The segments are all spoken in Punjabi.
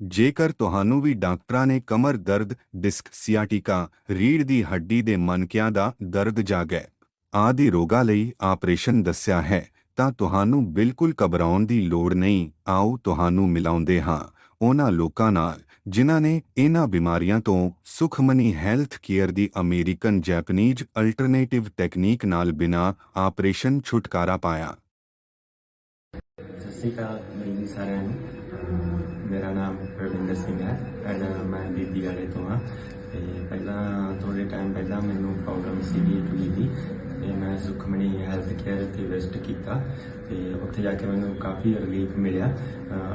ਜੇਕਰ ਤੁਹਾਨੂੰ ਵੀ ਡਾਕਟਰਾਂ ਨੇ ਕਮਰ ਦਰਦ, ਡਿਸਕ ਸਿਆਟਿਕਾ ਰੀੜ ਦੀ ਹੱਡੀ ਦੇ ਮਨਕਿਆਂ ਦਾ ਦਰਦ ਜਾਗੈ, ਆਦਿ ਰੋਗਾਂ ਲਈ ਆਪਰੇਸ਼ਨ ਦੱਸਿਆ ਹੈ, ਤਾਂ ਤੁਹਾਨੂੰ ਬਿਲਕੁਲ ਘਬਰਾਉਣ ਦੀ ਲੋੜ ਨਹੀਂ। ਆਓ ਤੁਹਾਨੂੰ ਮਿਲਾਉਂਦੇ ਹਾਂ ਉਹਨਾਂ ਲੋਕਾਂ ਨਾਲ ਜਿਨ੍ਹਾਂ ਨੇ ਇਹਨਾਂ ਬਿਮਾਰੀਆਂ ਤੋਂ ਸੁਖਮਨੀ ਹੈਲਥ ਕੇਅਰ ਦੀ ਅਮਰੀਕਨ ਜੈਪਨੀਜ਼ ਅਲਟਰਨੇਟਿਵ ਟੈਕਨੀਕ ਨਾਲ ਬਿਨਾ ਆਪਰੇਸ਼ਨ ਛੁਟਕਾਰਾ ਪਾਇਆ। ਸਤਿ ਸ਼੍ਰੀ ਸਾਰਿਆਂ ਨੂੰ। ਮੇਰਾ ਨਾਮ ਪ੍ਰਵਿੰਦਰ ਸਿੰਘ ਹੈ। ਐਂਡ ਮੈਂ ਬੀਬੀ ਵਾਲੇ ਤੋਂ ਹਾਂ। ਤੇ ਪਹਿਲਾਂ ਥੋੜੇ ਟਾਈਮ ਪਹਿਲਾਂ ਮੈਨੂੰ ਪ੍ਰੋਬਲਮ ਸੀਗੀ ਟੂਲੀ ਦੀ। ਤੇ ਮੈਂ ਸੁਖਮਣੀ ਹੈਲਥ ਕੇਅਰ ਤੇ ਵਿਜ਼ਿਟ ਕੀਤਾ। ਤੇ ਉੱਥੇ ਜਾ ਕੇ ਮੈਨੂੰ ਕਾਫੀ ਰਿਲੀਫ ਮਿਲਿਆ।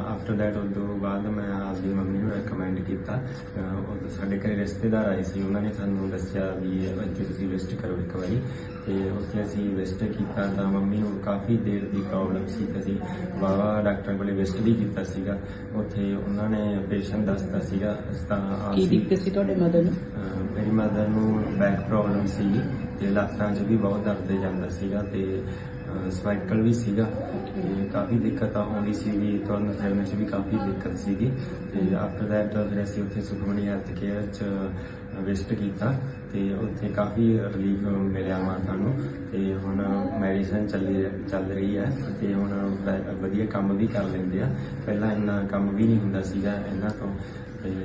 ਆਫਟਰ ਦੈਟ ਉਸ ਤੋਂ ਬਾਅਦ ਮੈਂ ਆਪਦੀ ਮੰਮੀ ਨੂੰ ਰეკਮੈਂਡ ਕੀਤਾ। ਉਹ ਸਾਡੇ ਘਰੇ ਰਿਸ਼ਤੇਦਾਰ ਆਏ ਸੀ। ਉਹਨਾਂ ਨੇ ਸਾਨੂੰ ਦੱਸਿਆ ਵੀ ਇੱਥੇ ਤੁਸੀਂ ਵਿਜ਼ਿਟ ਕਰੋ ਇੱਕ ਵਾਰੀ। ਤੇ ਉੱਥੇ ਅਸੀਂ ਵਿਜ਼ਿਟ ਕੀਤਾ ਤਾਂ ਮੰਮੀ ਨੂੰ ਕਾਫੀ ਦੇਰ ਦੀ ਪ੍ਰੋਬਲਮ ਸੀ ਤੇ ਅਸੀਂ ਵਾਵਾ ਡਾਕਟਰ ਕੋਲੇ ਵਿਜ਼ਿਟ ਵੀ ਕੀਤਾ ਸੀਗਾ। ਉੱਥੇ ਉਹਨਾਂ ਨੇ ਆਪਰੇਸ਼ਨ ਦੱਸਤਾ ਸੀਗਾ ਅਸੀਂ ਤਾਂ ਕੀ ਅਸੀਂ- ਦਿੱਕਤ ਸੀ ਤੁਹਾਡੇ ਮਦਰ ਨੂੰ? ਅਹ ਮੇਰੀ ਮਦਰ ਨੂੰ ਬੈਕ ਪ੍ਰੋਬਲਮ ਸੀ ਤੇ ਲੱਤਾਂ 'ਚ ਵੀ ਬਹੁਤ ਦਰਦ ਜਾਂਦਾ ਸੀਗਾ ਤੇ ਸਵਾਈਕਲ ਵੀ ਸੀਗਾ। ਤੇ ਕਾਫੀ ਦਿੱਕਤ ਆਉਂਦੀ ਸੀ ਵੀ ਤੁਰਨ ਫਿਰਨ 'ਚ ਵੀ ਕਾਫੀ ਦਿੱਕਤ ਸੀਗੀ। ਤੇ ਆਫਟਰ ਦੈਟ ਫਿਰ ਅਸੀਂ ਉੱਥੇ ਸੁਖਮਣੀ ਹੈਲਥ ਕੇਅਰ 'ਚ ਵਿਜ਼ਿਟ ਕੀਤਾ ਤੇ ਉੱਥੇ ਕਾਫੀ ਰਿਲੀਫ ਮਿਲਿਆ ਮਾਤਾ ਨੂੰ ਤੇ ਹੁਣ ਮੈਡੀਸਨ ਚੱਲੀ ਚੱਲ ਰਹੀ ਹੈ ਤੇ ਹੁਣ ਵ- ਵਧੀਆ ਕੰਮ ਵੀ ਕਰ ਲੈਂਦੇ ਆ। ਪਹਿਲਾਂ ਇੰਨਾ ਕੰਮ ਵੀ ਨਹੀਂ ਹੁੰਦਾ ਸੀਗਾ ਇਹਨਾਂ ਤੋਂ। ਤੇ,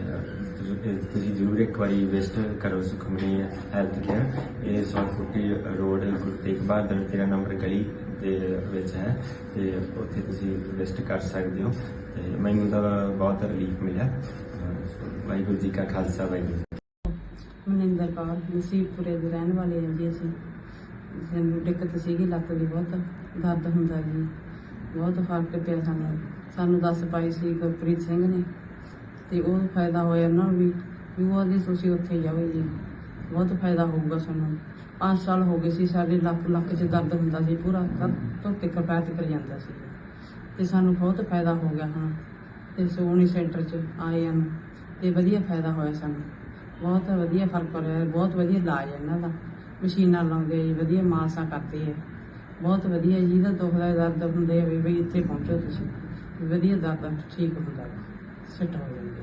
ਤੁਸੀਂ- ਤੁਸੀਂ ਜ਼ਰੂਰ ਇੱਕ ਵਾਰੀ ਵਿਜ਼ਿਟ ਕਰੋ ਸੁਖਮਨੀ ਹੈਲਥ ਕੇਅਰ ਇਹ ਸੌਰਫੁੱਟੀ ਰੋਡ ਗੁਰੂ ਤੇਗ ਬਹਾਦਰ, ਤੇਰਾ ਨੰਬਰ ਗਲੀ ਦੇ ਵਿੱਚ ਹੈ ਤੇ ਉੱਥੇ ਤੁਸੀਂ ਵਿਜ਼ਿਟ ਕਰ ਸਕਦੇ ਹੋ। ਤੇ ਮੈਨੂੰ ਤਾਂ ਬਹੁਤ ਰਿਲੀਫ ਮਿਲਿਆ। ਅਹ ਵਾਹਿਗੁਰੂ ਜੀ ਕਾ ਖਾਲਸਾ, ਵਾਹਿਗੁਰੂ ਜੀ ਮਨਿੰਦਰ ਕੌਰ ਨਸੀਬਪੁਰੇ ਦੇ ਰਹਿਣ ਵਾਲੇ ਹਾਂ ਜੀ ਅਸੀਂ। ਸਾਨੂੰ ਦਿੱਕਤ ਸੀਗੀ, ਲੱਕ ਦੀ ਬਹੁਤ ਦਰਦ ਹੁੰਦਾ ਜੀ ਬਹੁਤ ਫ਼ਰਕ ਪਿਆ ਸਾਨੂੰ। ਸਾਨੂੰ ਦੱਸ ਪਾਈ ਸੀ ਗੁਰਪ੍ਰੀਤ ਸਿੰਘ ਨੇ ਤੇ ਉਹ ਫਾਇਦਾ ਹੋਇਆ ਉਹਨਾਂ ਨੂੰ ਵੀ ਵੀ ਉਹ ਆਦੀ ਤੁਸੀਂ ਉੱਥੇ ਜਾਓ ਜੀ। ਬਹੁਤ ਫਾਇਦਾ ਹੋਊਗਾ ਸਾਨੂੰ। 5 ਸਾਲ ਹੋ ਗਏ ਸੀ, ਸਾਡੇ ਲੱਕ ਲੱਕ 'ਚ ਦਰਦ ਹੁੰਦਾ ਸੀ, ਪੂਰਾ ਕਰ ਤੋਂ ਤੱਕ ਪੈਰ ਤੱਕ ਜਾਂਦਾ ਸੀ। ਤੇ ਸਾਨੂੰ ਬਹੁਤ ਫਾਇਦਾ ਹੋ ਗਿਆ ਹੁਣ ਤੇ ਸੋਹਣੀ ਸੈਂਟਰ 'ਚ ਆਏ ਹਨ ਤੇ ਵਧੀਆ ਫਾਇਦਾ ਹੋਇਆ ਸਾਨੂੰ। ਬਹੁਤ ਵਧੀਆ ਫ਼ਰਕ ਪਿਆ ਬਹੁਤ ਵਧੀਆ ਇਲਾਜ ਹੈ ਇਹਨਾਂ ਦਾ। ਮਸ਼ੀਨਾਂ ਲਾਉਂਦੇ ਜੀ, ਵਧੀਆ ਮਾਲਸਾਂ ਕਰਦੇ ਆ। ਬਹੁਤ ਵਧੀਆ ਜੀ ਦਾ ਦੁੱਖ ਦਾ ਦਰਦ ਹੁੰਦੇ ਆ ਵੀ ਬਈ ਇੱਥੇ ਪਹੁੰਚੋ ਤੁਸੀਂ। ਵਧੀਆ ਦਰਦ ਠੀਕ ਹੁੰਦਾ ਹੈ ਸੈੱਟ ਹੋ ਜਾਂਦਾ